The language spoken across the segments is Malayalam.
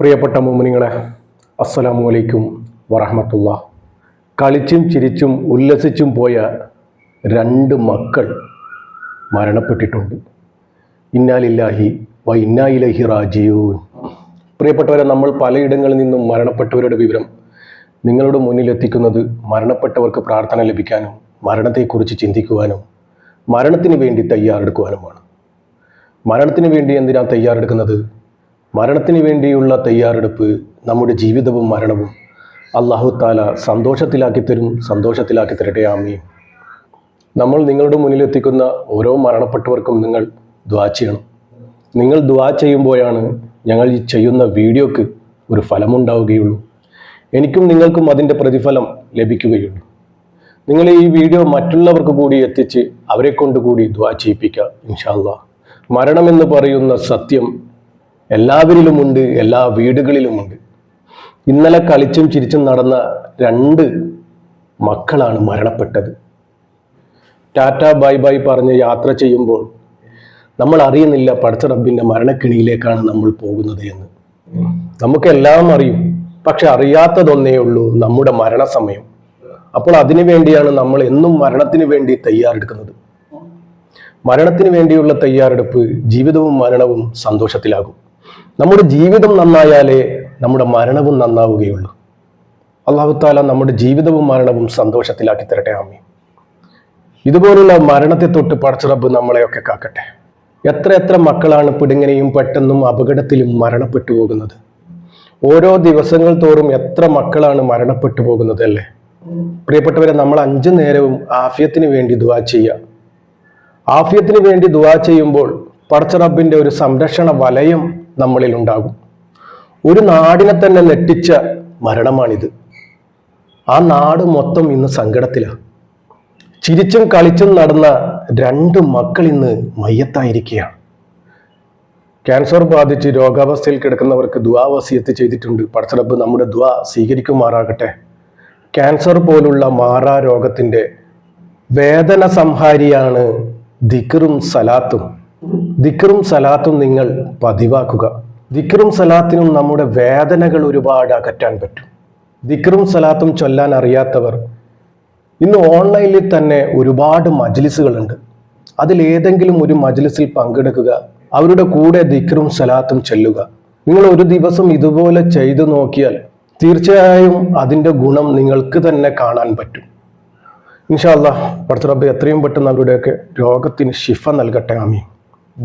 പ്രിയപ്പെട്ട മോമിനിങ്ങളെ അസ്സലാമു അലൈക്കും വറഹമത്തുള്ള. കളിച്ചും ചിരിച്ചും ഉല്ലസിച്ചും പോയ രണ്ട് മക്കൾ മരണപ്പെട്ടിട്ടുണ്ട്. ഇന്നാലില്ലാഹി വ ഇന്നായിലഹി റാജിയൂൻ പ്രിയപ്പെട്ടവരെ നമ്മൾ പലയിടങ്ങളിൽ നിന്നും മരണപ്പെട്ടവരുടെ വിവരം നിങ്ങളുടെ മുന്നിൽ എത്തിക്കുന്നത് മരണപ്പെട്ടവർക്ക് പ്രാർത്ഥന ലഭിക്കാനും മരണത്തെക്കുറിച്ച് ചിന്തിക്കുവാനും മരണത്തിന് വേണ്ടി തയ്യാറെടുക്കുവാനുമാണ്. മരണത്തിന് വേണ്ടി എന്തിനാണ് തയ്യാറെടുക്കുന്നത്? മരണത്തിന് വേണ്ടിയുള്ള തയ്യാറെടുപ്പ് നമ്മുടെ ജീവിതവും മരണവും അള്ളാഹു താല സന്തോഷത്തിലാക്കി തരും സന്തോഷത്തിലാക്കി തരട്ടെ ആമീൻ. നമ്മൾ നിങ്ങളുടെ മുന്നിലെത്തിക്കുന്ന ഓരോ മരണപ്പെട്ടവർക്കും നിങ്ങൾ ദ്വാ ചെയ്യണം. നിങ്ങൾ ദ്വാ ചെയ്യുമ്പോഴാണ് ഞങ്ങൾ ഈ ചെയ്യുന്ന വീഡിയോക്ക് ഒരു ഫലമുണ്ടാവുകയുള്ളൂ. എനിക്കും നിങ്ങൾക്കും അതിന്റെ പ്രതിഫലം ലഭിക്കുകയുള്ളൂ. നിങ്ങൾ ഈ വീഡിയോ മറ്റുള്ളവർക്ക് കൂടി എത്തിച്ച് അവരെ കൊണ്ട് കൂടി ദ്വാ ചെയ്യിപ്പിക്കുക ഇൻഷാല്ല മരണമെന്ന് പറയുന്ന സത്യം എല്ലാവരിലുമുണ്ട് എല്ലാ വീടുകളിലുമുണ്ട്. ഇന്നലെ കളിച്ചും ചിരിച്ചും നടന്ന രണ്ട് മക്കളാണ് മരണപ്പെട്ടത്. ടാറ്റ ബൈ ബൈ പറഞ്ഞ് യാത്ര ചെയ്യുമ്പോൾ നമ്മൾ അറിയുന്നില്ല റബ്ബിന്റെ മരണക്കിണിയിലേക്കാണ് നമ്മൾ പോകുന്നത് എന്ന്. നമുക്കെല്ലാം അറിയും പക്ഷെ അറിയാത്തതൊന്നേ ഉള്ളൂ നമ്മുടെ മരണസമയം. അപ്പോൾ അതിനു വേണ്ടിയാണ് നമ്മൾ എന്നും മരണത്തിന് വേണ്ടി തയ്യാറെടുക്കുന്നത്. മരണത്തിന് വേണ്ടിയുള്ള തയ്യാറെടുപ്പ് ജീവിതവും മരണവും സന്തോഷത്തിലാകും. നമ്മുടെ ജീവിതം നന്നായാലേ നമ്മുടെ മരണവും നന്നാവുകയുള്ളൂ. അള്ളാഹു താല നമ്മുടെ ജീവിതവും മരണവും സന്തോഷത്തിലാക്കി തരട്ടെ ആമി ഇതുപോലുള്ള മരണത്തെ തൊട്ട് പടച്ചുറബ് നമ്മളെയൊക്കെ കാക്കട്ടെ. എത്ര എത്ര മക്കളാണ് പിടുങ്ങനെയും പെട്ടെന്നും അപകടത്തിലും മരണപ്പെട്ടു പോകുന്നത്. ഓരോ ദിവസങ്ങൾ തോറും എത്ര മക്കളാണ് മരണപ്പെട്ടു പോകുന്നത് അല്ലേ? പ്രിയപ്പെട്ടവരെ നമ്മൾ അഞ്ചു നേരവും ആഫിയത്തിന് വേണ്ടി ദുവാ ചെയ്യുക ആഫിയത്തിന് വേണ്ടി ദുവാ ചെയ്യുമ്പോൾ പടച്ചറബിന്റെ ഒരു സംരക്ഷണ വലയം നമ്മളിൽ ഉണ്ടാകും ഒരു നാടിനെ തന്നെ നെട്ടിച്ച മരണമാണിത്. ആ നാട് മൊത്തം ഇന്ന് സങ്കടത്തിലാണ് ചിരിച്ചും കളിച്ചും നടന്ന രണ്ട് മക്കൾ ഇന്ന് മയ്യത്തായിരിക്കുകയാണ് ക്യാൻസർ ബാധിച്ച് രോഗാവസ്ഥയിൽ കിടക്കുന്നവർക്ക് ദുവാ വസിയത്ത് ചെയ്തിട്ടുണ്ട്. പടച്ചറബ് നമ്മുടെ ദുവാ സ്വീകരിക്കുമാറാകട്ടെ. ക്യാൻസർ പോലുള്ള മാറാ രോഗത്തിന്റെ വേദന സംഹാരിയാണ് ദിക്റും സലാത്തും. ദിക്റും സലാത്തും നിങ്ങൾ പതിവാക്കുക. ദിക്റും സലാത്തിനും നമ്മുടെ വേദനകൾ ഒരുപാട് അകറ്റാൻ പറ്റും. ദിക്റും സലാത്തും ചൊല്ലാൻ അറിയാത്തവർ ഇന്ന് ഓൺലൈനിൽ തന്നെ ഒരുപാട് മജ്ലിസുകളുണ്ട്. അതിലേതെങ്കിലും ഒരു മജ്ലിസിൽ പങ്കെടുക്കുക അവരുടെ കൂടെ ദിക്റും സലാത്തും ചെല്ലുക. നിങ്ങൾ ഒരു ദിവസം ഇതുപോലെ ചെയ്തു നോക്കിയാൽ തീർച്ചയായും അതിന്റെ ഗുണം നിങ്ങൾക്ക് തന്നെ കാണാൻ പറ്റും. ഇൻഷാല്ല പടത്തറബ് എത്രയും പെട്ടെന്ന് അവരുടെയൊക്കെ രോഗത്തിന് ശിഫ നൽകട്ടെ ആമി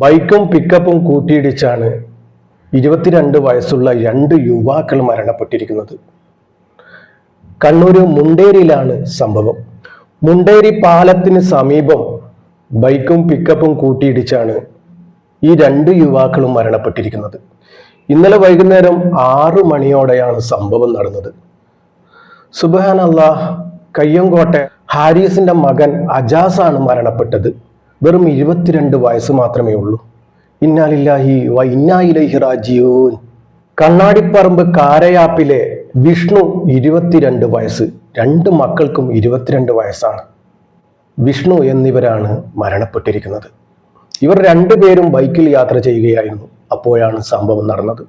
ബൈക്കും പിക്കപ്പും കൂട്ടിയിടിച്ചാണ് ഇരുപത്തിരണ്ട് വയസ്സുള്ള രണ്ട് യുവാക്കൾ മരണപ്പെട്ടിരിക്കുന്നത്. കണ്ണൂർ മുണ്ടേരിയിലാണ് സംഭവം. മുണ്ടേരി പാലത്തിന് സമീപം ബൈക്കും പിക്കപ്പും കൂട്ടിയിടിച്ചാണ് ഈ രണ്ട് യുവാക്കളും മരണപ്പെട്ടിരിക്കുന്നത്. ഇന്നലെ വൈകുന്നേരം ആറു മണിയോടെയാണ് സംഭവം നടന്നത്. സുബാൻ അള്ളാഹ് കയ്യങ്കോട്ടെ ഹാരിസിന്റെ മകൻ അജാസാണ് മരണപ്പെട്ടത്. വെറും ഇരുപത്തിരണ്ട് വയസ്സ് മാത്രമേ ഉള്ളൂ. ഇന്നാലില്ലാഹി വ ഇന്നായിലൈഹി കണ്ണാടിപ്പറമ്പ് കാരയാപ്പിലെ വിഷ്ണു ഇരുപത്തിരണ്ട് വയസ്സ്. രണ്ട് മക്കൾക്കും ഇരുപത്തിരണ്ട് വയസ്സാണ്. വിഷ്ണു എന്നിവരാണ് മരണപ്പെട്ടിരിക്കുന്നത്. ഇവർ രണ്ടുപേരും ബൈക്കിൽ യാത്ര ചെയ്യുകയായിരുന്നു. അപ്പോഴാണ് സംഭവം നടന്നത്.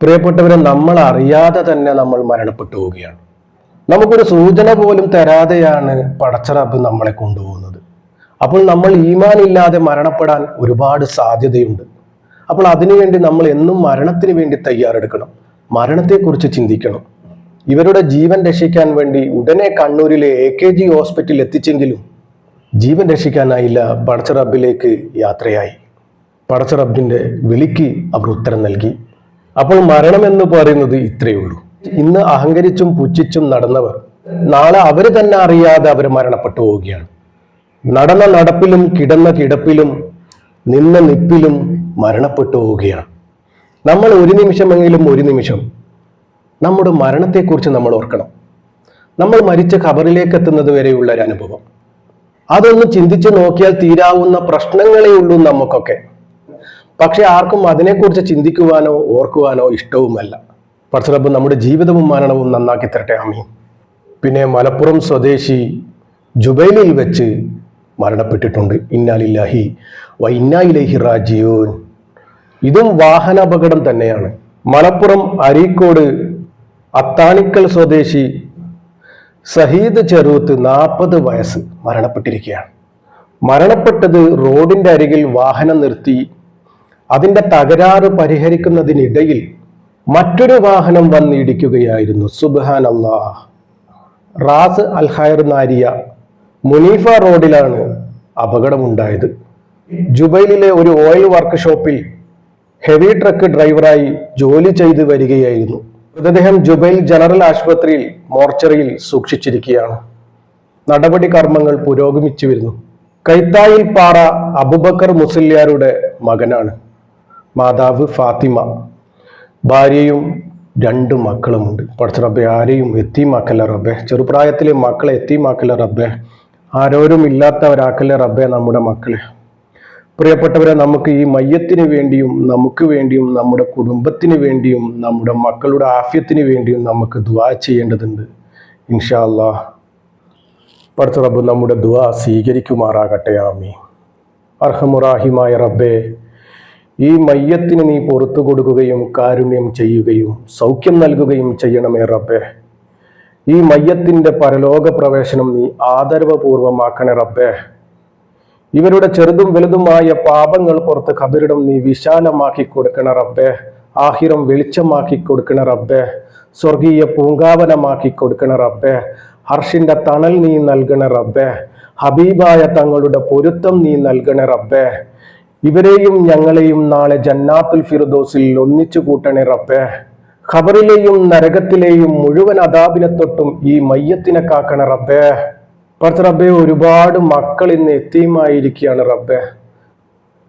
പ്രിയപ്പെട്ടവരെ നമ്മൾ അറിയാതെ തന്നെ നമ്മൾ മരണപ്പെട്ടു പോവുകയാണ്. നമുക്കൊരു സൂചന പോലും തരാതെയാണ് പടച്ചറബ് നമ്മളെ കൊണ്ടുപോകുന്നത്. അപ്പോൾ നമ്മൾ ഈമാൻ ഇല്ലാതെ മരണപ്പെടാൻ ഒരുപാട് സാധ്യതയുണ്ട്. അപ്പോൾ അതിനുവേണ്ടി നമ്മൾ എന്നും മരണത്തിന് വേണ്ടി തയ്യാറെടുക്കണം. മരണത്തെക്കുറിച്ച് ചിന്തിക്കണം. ഇവരുടെ ജീവൻ രക്ഷിക്കാൻ വേണ്ടി ഉടനെ കണ്ണൂരിലെ എ കെ ജി ഹോസ്പിറ്റലിൽ എത്തിച്ചെങ്കിലും ജീവൻ രക്ഷിക്കാനായില്ല പടച്ചറബിലേക്ക് യാത്രയായി. പടച്ചറബിന്റെ വിളിക്ക് അവർ ഉത്തരം നൽകി. അപ്പോൾ മരണം എന്ന് പറയുന്നത് ഇത്രയേ ഉള്ളൂ. ഇന്ന് അഹങ്കരിച്ചും പുച്ഛിച്ചും നടന്നവർ നാളെ അവർ തന്നെ അറിയാതെ അവർ മരണപ്പെട്ടു പോവുകയാണ്. നടന്ന നടപ്പിലും കിടന്ന കിടപ്പിലും നിന്ന നിപ്പിലും മരണപ്പെട്ടു പോവുകയാണ്. നമ്മൾ ഒരു നിമിഷമെങ്കിലും ഒരു നിമിഷം നമ്മുടെ മരണത്തെക്കുറിച്ച് നമ്മൾ ഓർക്കണം. നമ്മൾ മരിച്ച ഖബറിലേക്ക് എത്തുന്നത് വരെയുള്ള ഒരു അനുഭവം. അതൊന്ന് ചിന്തിച്ചു നോക്കിയാൽ തീരാവുന്ന പ്രശ്നങ്ങളേ ഉള്ളൂ നമുക്കൊക്കെ. പക്ഷെ ആർക്കും അതിനെക്കുറിച്ച് ചിന്തിക്കുവാനോ ഓർക്കുവാനോ ഇഷ്ടവുമല്ല. പർസറബ് നമ്മുടെ ജീവിതവും മരണവും നന്നാക്കി തരട്ടെ. ആമീൻ. പിന്നെ മലപ്പുറം സ്വദേശി ജുബൈലിൽ വെച്ച് മരണപ്പെട്ടിട്ടുണ്ട്. ഇന്നാലില്ലാഹി വ ഇന്നായിലേഹി ഇതും വാഹനാപകടം തന്നെയാണ്. മലപ്പുറം അരീക്കോട് അത്താണിക്കൽ സ്വദേശി സഹീദ് ചെറുത്ത് നാൽപ്പത് വയസ്സ് മരണപ്പെട്ടിരിക്കുകയാണ്. മരണപ്പെട്ടത് റോഡിന്റെ അരികിൽ വാഹനം നിർത്തി അതിന്റെ തകരാറ് പരിഹരിക്കുന്നതിനിടയിൽ മറ്റൊരു വാഹനം വന്നിടിക്കുകയായിരുന്നു. സുബാൻ അള്ളാഹ് റാസ് അൽ ഹൈർ നാരിയ മുനീഫ റോഡിലാണ് അപകടമുണ്ടായത്. ജുബൈലിലെ ഒരു ഓയിൽ വർക്ക്ഷോപ്പിൽ ഹെവി ട്രക്ക് ഡ്രൈവറായി ജോലി ചെയ്ത് വരികയായിരുന്നു. മൃതദേഹം ജുബൈൽ ജനറൽ ആശുപത്രിയിൽ മോർച്ചറിയിൽ സൂക്ഷിച്ചിരിക്കുകയാണ്. നടപടി കർമ്മങ്ങൾ പുരോഗമിച്ചു വരുന്നു. കൈത്തായിൽ പാറ അബുബക്കർ മുസല്യാരുടെ മകനാണ്. മാതാവ് ഫാത്തിമ. ഭാര്യയും രണ്ട് മക്കളുമുണ്ട്. പഠിച്ച റബ്ബെ ആരെയും എത്തിമാക്കല്ല റബ്ബെ. ചെറുപ്രായത്തിലെ മക്കളെ എത്തിമാക്കല്ല റബ്ബെ. ആരോരും ഇല്ലാത്തവരാക്കല്ലേ റബ്ബെ നമ്മുടെ മക്കളെ. പ്രിയപ്പെട്ടവരെ നമുക്ക് ഈ മയ്യത്തിന് വേണ്ടിയും നമുക്ക് വേണ്ടിയും നമ്മുടെ കുടുംബത്തിന് വേണ്ടിയും നമ്മുടെ മക്കളുടെ ആഫ്യത്തിന് വേണ്ടിയും നമുക്ക് ദുവാ ചെയ്യേണ്ടതുണ്ട്. ഇൻഷാ അള്ളാഹ് പഠിച്ച റബ്ബ് നമ്മുടെ ദുവാ സ്വീകരിക്കുമാറാകട്ടെ ആമി അർഹമുറാഹിമായ റബ്ബേ ഈ മയ്യത്തിന് നീ പുറത്തു കൊടുക്കുകയും കാരുണ്യം ചെയ്യുകയും സൗഖ്യം നൽകുകയും ചെയ്യണമേ റബ്ബേ. ഈ മയ്യത്തിന്റെ പരലോക പ്രവേശനം നീ ആദരവപൂർവമാക്കണേ റബ്ബേ. ഇവരുടെ ചെറുതും വലുതുമായ പാപങ്ങൾ പുറത്ത് കബരിടം നീ വിശാലമാക്കി കൊടുക്കണ റബ്ബേ. ആഹിരം വെളിച്ചമാക്കി കൊടുക്കണ റബ്ബേ. സ്വർഗീയ പൂങ്കാവനമാക്കി കൊടുക്കണ റബ്ബേ. ഹർഷിന്റെ തണൽ നീ നൽകണ റബ്ബേ. ഹബീബായ തങ്ങളുടെ പൊരുത്തം നീ നൽകണ റബ്ബേ. ഇവരെയും ഞങ്ങളെയും നാളെ ജന്നാത്തുൽ ഫിറുദോസിൽ ഒന്നിച്ചു കൂട്ടണേ റബ്ബേ. ഖബറിലെയും നരകത്തിലെയും മുഴുവൻ അതാപിനെ തൊട്ടും ഈ മയ്യത്തിനെ കാക്കണ റബ്ബേ. പറഞ്ഞ റബ്ബെ ഒരുപാട് മക്കൾ ഇന്ന് എത്തിയുമായിരിക്കുകയാണ് റബ്ബെ.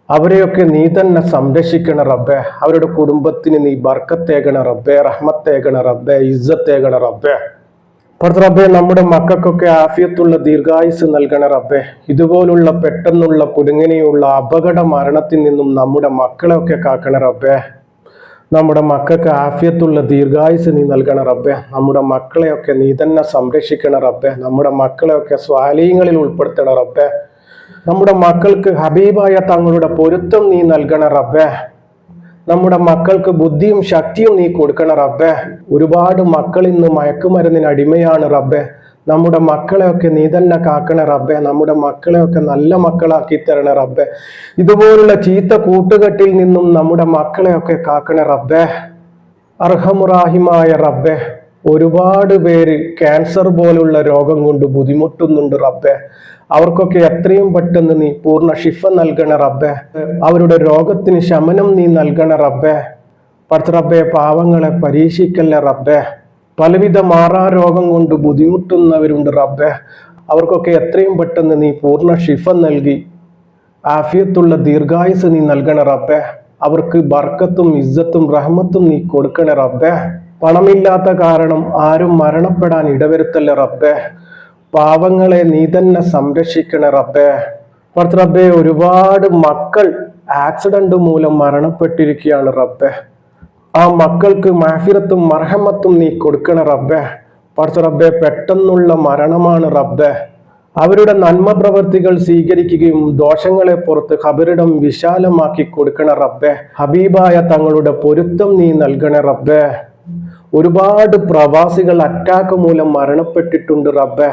അവരെയൊക്കെ നീ തന്നെ സംരക്ഷിക്കണ റബ്ബെ. അവരുടെ കുടുംബത്തിന് നീ ബർക്കത്തേകണ റബ്ബെ റഹ്മത്തേകണ റബ്ബെ ഇജ്ജത്തേകണ റബ്ബെ. പർത്ത റബ്ബെ നമ്മുടെ മക്കൾക്കൊക്കെ ആഫിയത്തുള്ള ദീർഘായുസ് നൽകണ റബ്ബെ. ഇതുപോലുള്ള പെട്ടെന്നുള്ള കുടുങ്ങനെയുള്ള അപകട മരണത്തിൽ നിന്നും നമ്മുടെ മക്കളെയൊക്കെ കാക്കണ റബ്ബെ. നമ്മുടെ മക്കൾക്ക് ആഫ്യത്തുള്ള ദീർഘായുസ് നീ നൽകണ റബ്ബെ. നമ്മുടെ മക്കളെയൊക്കെ നീ തന്നെ സംരക്ഷിക്കണ റബ്ബെ. നമ്മുടെ മക്കളെയൊക്കെ സ്വാലീയങ്ങളിൽ ഉൾപ്പെടുത്തണ റബ്ബെ. നമ്മുടെ മക്കൾക്ക് ഹബീബായ തങ്ങളുടെ പൊരുത്തം നീ നൽകണ റബ്ബെ. നമ്മുടെ മക്കൾക്ക് ബുദ്ധിയും ശക്തിയും നീ കൊടുക്കണ റബ്ബെ. ഒരുപാട് മക്കൾ ഇന്ന് മയക്കുമരുന്നിന് അടിമയാണ് റബ്ബെ. നമ്മുടെ മക്കളെയൊക്കെ നീ തന്നെ കാക്കണ റബ്ബെ. നമ്മുടെ മക്കളെയൊക്കെ നല്ല മക്കളാക്കി തരണേ റബ്ബെ. ഇതുപോലുള്ള ചീത്ത കൂട്ടുകെട്ടിൽ നിന്നും നമ്മുടെ മക്കളെയൊക്കെ കാക്കണ റബ്ബെ. അർഹമുറാഹിമായ റബ്ബെ. ഒരുപാട് പേര് ക്യാൻസർ പോലുള്ള രോഗം കൊണ്ട് ബുദ്ധിമുട്ടുന്നുണ്ട് റബ്ബെ. അവർക്കൊക്കെ എത്രയും പെട്ടെന്ന് നീ പൂർണ ഷിഫ നൽകണ റബ്ബെ. അവരുടെ രോഗത്തിന് ശമനം നീ നൽകണ റബ്ബെ. പടുത്ത പാവങ്ങളെ പരീക്ഷിക്കല്ലേ റബ്ബെ. പലവിധ മാറാ രോഗം കൊണ്ട് ബുദ്ധിമുട്ടുന്നവരുണ്ട് റബ്ബെ. അവർക്കൊക്കെ എത്രയും പെട്ടെന്ന് നീ പൂർണ ഷിഫ നൽകി. ആഫിയത്തുള്ള ദീർഘായുസ് നീ നൽകണ റബ്ബെ. അവർക്ക് ബർക്കത്തും ഇസ്സത്തും റഹ്മത്തും നീ കൊടുക്കണ റബ്ബെ. പണമില്ലാത്ത കാരണം ആരും മരണപ്പെടാൻ ഇടവരുത്തല്ല റബ്ബെ. പാവങ്ങളെ നീ തന്നെ സംരക്ഷിക്കണ റബ്ബെ. പുറത്ത് റബ്ബെ ഒരുപാട് മക്കൾ ആക്സിഡന്റ് മൂലം മരണപ്പെട്ടിരിക്കുകയാണ് റബ്ബെ. ആ മക്കൾക്ക് മാഫിറത്തും മർഹമത്തും നീ കൊടുക്കണ റബ്ബെ. പടച്ച റബ്ബെ പെട്ടെന്നുള്ള മരണമാണ് റബ്ബെ. അവരുടെ നന്മ പ്രവർത്തികൾ സ്വീകരിക്കുകയും ദോഷങ്ങളെ പുറത്ത് ഖബറിടം വിശാലമാക്കി കൊടുക്കണ റബ്ബെ. ഹബീബായ തങ്ങളുടെ പൊരുത്തം നീ നൽകണ റബ്ബെ. ഒരുപാട് പ്രവാസികൾ അറ്റാക്ക് മൂലം മരണപ്പെട്ടിട്ടുണ്ട് റബ്ബെ.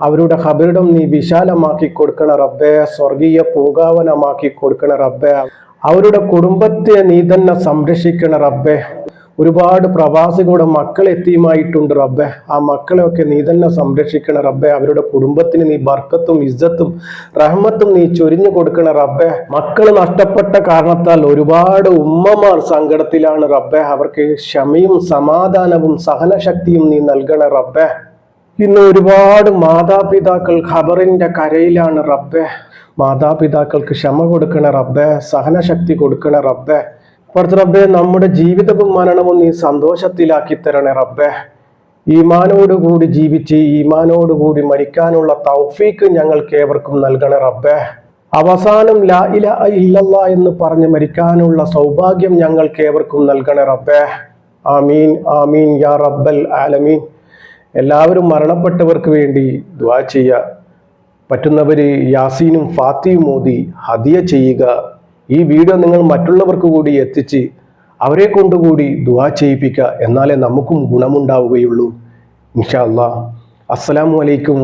അവരുടെ ഖബറിടം നീ വിശാലമാക്കി കൊടുക്കണ റബ്ബെ. സ്വർഗീയ പൂങ്കാവനമാക്കി കൊടുക്കണ റബ്ബെ. അവരുടെ കുടുംബത്തെ നീ തന്നെ സംരക്ഷിക്കണ റബ്ബെ. ഒരുപാട് പ്രവാസികളുടെ മക്കൾ എത്തിയുമായിട്ടുണ്ട് റബ്ബെ. ആ മക്കളെയൊക്കെ നീ തന്നെ സംരക്ഷിക്കണ റബ്ബെ. അവരുടെ കുടുംബത്തിന് നീ ബർക്കത്തും ഇജ്ജത്തും റഹ്മത്തും നീ ചൊരിഞ്ഞു കൊടുക്കണ റബ്ബെ. മക്കൾ നഷ്ടപ്പെട്ട കാരണത്താൽ ഒരുപാട് ഉമ്മമാർ സങ്കടത്തിലാണ് റബ്ബെ. അവർക്ക് ക്ഷമയും സമാധാനവും സഹനശക്തിയും നീ നൽകണ റബ്ബെ. ഇന്ന് ഒരുപാട് മാതാപിതാക്കൾ ഖബറിന്റെ കരയിലാണ് റബ്ബെ. മാതാപിതാക്കൾക്ക് ക്ഷമ കൊടുക്കണ റബ്ബെ സഹനശക്തി കൊടുക്കണ റബ്ബെ. പുറത്ത് റബ്ബെ നമ്മുടെ ജീവിതവും മരണവും നീ സന്തോഷത്തിലാക്കി തരണേ റബ്ബെ. ഈമാനോടുകൂടി ജീവിച്ച് ഈമാനോടുകൂടി മരിക്കാനുള്ള തൗഫീക്ക് ഞങ്ങൾക്ക് ഏവർക്കും നൽകണേ റബ്ബെ. അവസാനം ലാ ഇല ഇല്ലല്ല എന്ന് പറഞ്ഞ് മരിക്കാനുള്ള സൗഭാഗ്യം ഞങ്ങൾക്ക് ഏവർക്കും നൽകണേ റബ്ബെ. ആമീൻ ആമീൻ യാ റബ്ബൽ ആലമീൻ. എല്ലാവരും മരണപ്പെട്ടവർക്ക് വേണ്ടി ദ്വാ ചെയ്യുക പറ്റുന്നവർ യാസീനും ഫാത്തിയും മോദി ഹദിയ ചെയ്യുക. ഈ വീഡിയോ നിങ്ങൾ മറ്റുള്ളവർക്ക് കൂടി എത്തിച്ച് അവരെ കൊണ്ടുകൂടി ദുവാ ചെയ്യിപ്പിക്കുക എന്നാലേ നമുക്കും ഗുണമുണ്ടാവുകയുള്ളൂ. ഇൻഷാ അല്ലാ അസ്സലാമു അലൈക്കും